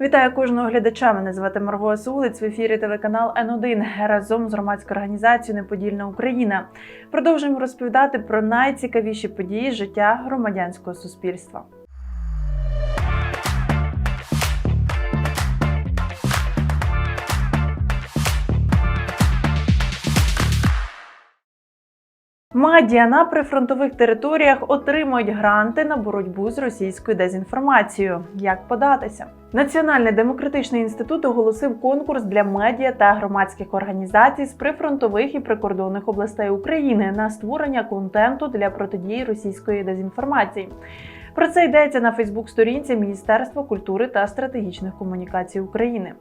Вітаю кожного глядача. Мене звати Марго Сулиць. В ефірі телеканал Н1 разом з громадською організацією Неподільна Україна. Продовжуємо розповідати про найцікавіші події життя громадянського суспільства. Медіа на прифронтових територіях отримують гранти на боротьбу з російською дезінформацією. Як податися? Національний демократичний інститут оголосив конкурс для медіа та громадських організацій з прифронтових і прикордонних областей України на створення контенту для протидії російської дезінформації. Про це йдеться на Фейсбук-сторінці Міністерства культури та стратегічних комунікацій України.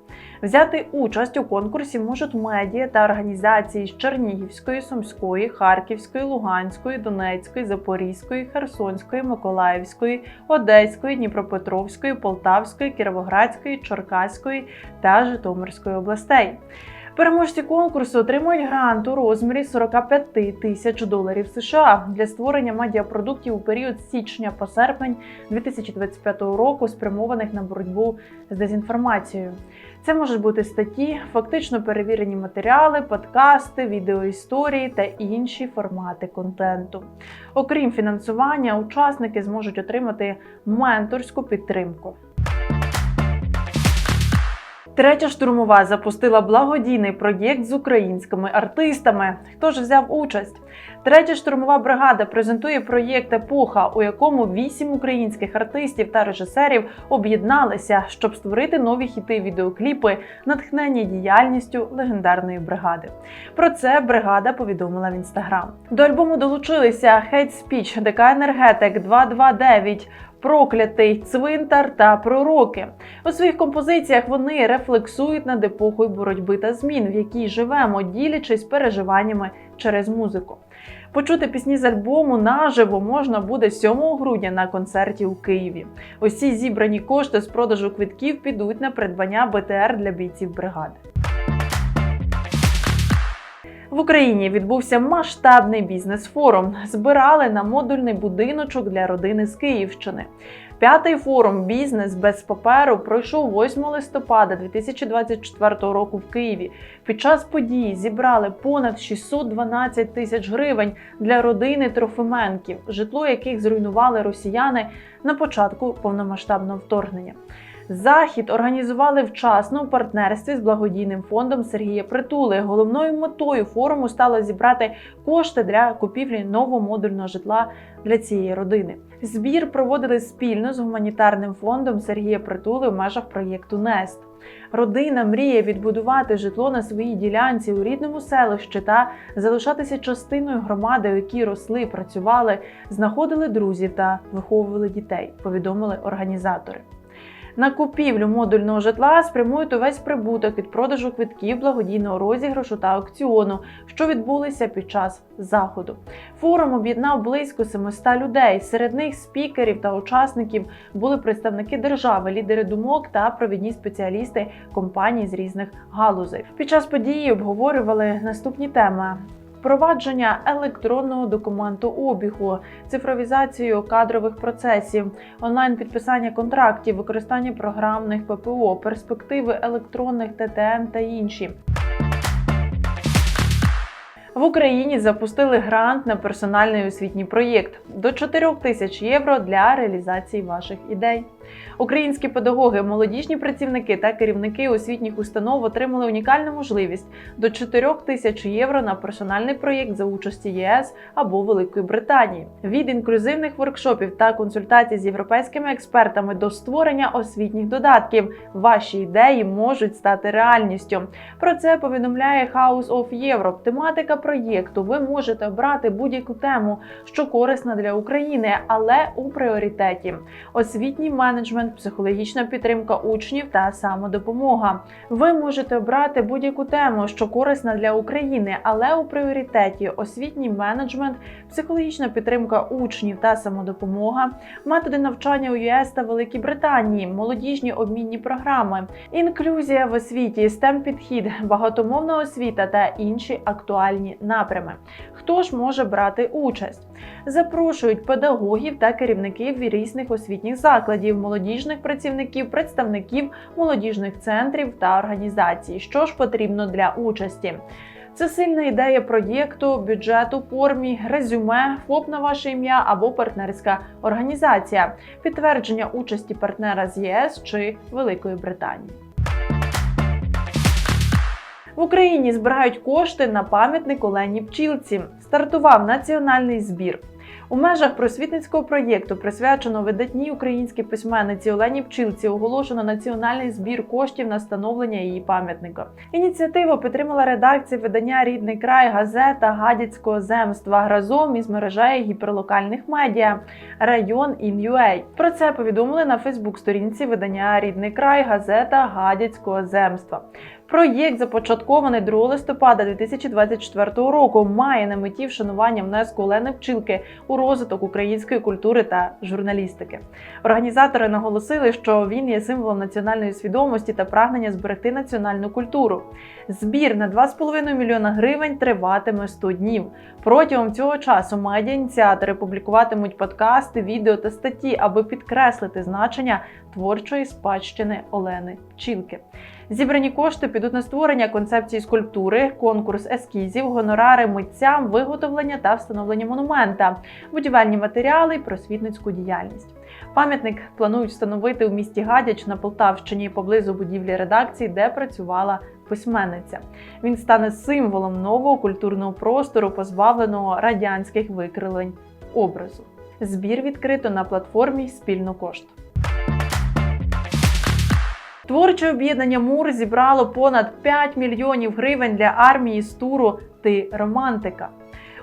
Взяти участь у конкурсі можуть медіа та організації з Чернігівської, Сумської, Харківської, Луганської, Донецької, Запорізької, Херсонської, Миколаївської, Одеської, Дніпропетровської, Полтавської, Кіровоградської, Черкаської та Житомирської областей. Переможці конкурсу отримують грант у розмірі 45 тисяч доларів США для створення медіапродуктів у період січня по серпень 2025 року, спрямованих на боротьбу з дезінформацією. Це можуть бути статті, фактично перевірені матеріали, подкасти, відеоісторії та інші формати контенту. Окрім фінансування, учасники зможуть отримати менторську підтримку. Третя штурмова запустила благодійний проєкт з українськими артистами. Хто ж взяв участь? Третя штурмова бригада презентує проєкт Епоха, у якому вісім українських артистів та режисерів об'єдналися, щоб створити нові хіти відеокліпи, натхнені діяльністю легендарної бригади. Про це бригада повідомила в інстаграм. До альбому долучилися Hate Speech, ДК Енергетик 229, Проклятий цвинтар та пророки у своїх композиціях вони рефлексують над епохою боротьби та змін, в якій живемо, ділячись переживаннями через музику. Почути пісні з альбому наживо можна буде 7 грудня на концерті у Києві. Усі зібрані кошти з продажу квитків підуть на придбання БТР для бійців бригади. В Україні відбувся масштабний бізнес-форум. Збирали на модульний будиночок для родини з Київщини. П'ятий форум Бізнес без паперу пройшов 8 листопада 2024 року в Києві. Під час події зібрали понад 612 тисяч гривень для родини Трофименків, житло яких зруйнували росіяни на початку повномасштабного вторгнення. Захід організували вчасно у партнерстві з благодійним фондом Сергія Притули. Головною метою форуму стало зібрати кошти для купівлі новомодульного житла для цієї родини. Збір проводили спільно з гуманітарним фондом Сергія Притули в межах проєкту Нест. Родина мріє відбудувати житло на своїй ділянці у рідному селищі та залишатися частиною громади, у якій росли, працювали, знаходили друзів та виховували дітей. Повідомили організатори. На купівлю модульного житла спрямують увесь прибуток від продажу квитків благодійного розіграшу та аукціону, що відбулися під час заходу. Форум об'єднав близько 700 людей. Серед них спікерів та учасників були представники держави, лідери думок та провідні спеціалісти компаній з різних галузей. Під час події обговорювали наступні теми. Впровадження електронного документообігу, цифровізацію кадрових процесів, онлайн підписання контрактів, використання програмних ППО, перспективи електронних ТТН та інші. В Україні запустили грант на персональний освітній проєкт до 4 тисяч євро для реалізації ваших ідей. Українські педагоги, молодіжні працівники та керівники освітніх установ отримали унікальну можливість до 4 тисяч євро на персональний проєкт за участі ЄС або Великої Британії. Від інклюзивних воркшопів та консультацій з європейськими експертами до створення освітніх додатків ваші ідеї можуть стати реальністю. Про це повідомляє House of Europe. Тематика проєкту. Ви можете обрати будь-яку тему, що корисна для України, але у пріоритеті освітній менеджмент, психологічна підтримка учнів та самодопомога. Ви можете обрати будь-яку тему, що корисна для України, але у пріоритеті освітній менеджмент, психологічна підтримка учнів та самодопомога, методи навчання у ЄС та Великій Британії, молодіжні обмінні програми, інклюзія в освіті, stem підхід, багатомовна освіта та інші актуальні напрями. Хто ж може брати участь? Запрошують педагогів та керівників різних освітніх закладів, молодіжних працівників, представників молодіжних центрів та організацій. Що ж потрібно для участі? Це сильна ідея проєкту, бюджет у формі, резюме, ФОП на ваше ім'я або партнерська організація, підтвердження участі партнера з ЄС чи Великої Британії. В Україні збирають кошти на пам'ятник Олені Пчілці. Стартував національний збір. У межах просвітницького проєкту, присвяченого видатній українській письменниці Олені Пчілці, оголошено національний збір коштів на встановлення її пам'ятника. Ініціативу підтримала редакція видання Рідний край газета Гадяцького земства разом із мережею гіперлокальних медіа Район Ін.ЮА. Про це повідомили на Фейсбук-сторінці видання Рідний край газета Гадяцького земства. Проєкт, започаткований 2 листопада 2024 року, має на меті вшанування внеску Олени Пчілки у розвиток української культури та журналістики. Організатори наголосили, що він є символом національної свідомості та прагнення зберегти національну культуру. Збір на 2,5 мільйона гривень триватиме 100 днів. Протягом цього часу медіа-ініціатори публікуватимуть подкасти, відео та статті, аби підкреслити значення творчої спадщини Олени Пчілки. Зібрані кошти підуть на створення концепції скульптури, конкурс ескізів, гонорари митцям, виготовлення та встановлення монумента, будівельні матеріали, просвітницьку діяльність. Пам'ятник планують встановити у місті Гадяч на Полтавщині поблизу будівлі редакції, де працювала письменниця. Він стане символом нового культурного простору, позбавленого радянських викривлень образу. Збір відкрито на платформі Спільно кошт. Творче об'єднання МУР зібрало понад 5 мільйонів гривень для армії з туру Ти романтика.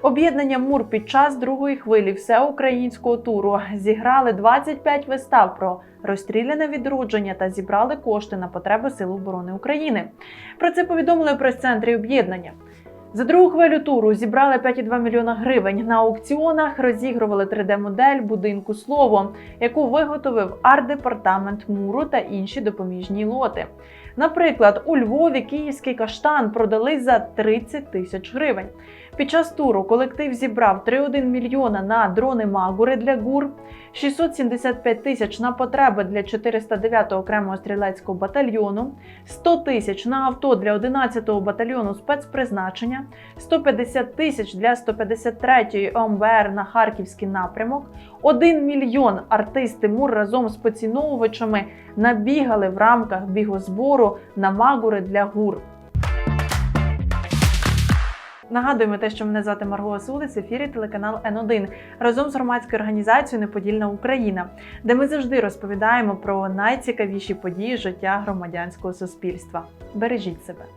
Об'єднання МУР під час другої хвилі всеукраїнського туру зіграли 25 вистав про розстріляне відродження та зібрали кошти на потреби Сил оборони України. Про це повідомили прес-центрі об'єднання. За другу хвилю туру зібрали 5,2 мільйона гривень. На аукціонах розігрували 3D-модель будинку слово, яку виготовив арт-департамент Муру та інші допоміжні лоти. Наприклад, у Львові київський каштан продали за 30 тисяч гривень. Під час туру колектив зібрав 3,1 мільйона на дрони Магури для ГУР, 675 тисяч на потреби для 409-го окремого стрілецького батальйону, 100 тисяч на авто для 11-го батальйону спецпризначення, 150 тисяч для 153-ї ОМБР на Харківський напрямок, 1 мільйон артисти МУР разом з поціновувачами набігали в рамках бігозбору на Магури для ГУР. Нагадуємо те, що мене звати Марго Сулиць, ефірі телеканал Н1 разом з громадською організацією Неподільна Україна, де ми завжди розповідаємо про найцікавіші події життя громадянського суспільства. Бережіть себе.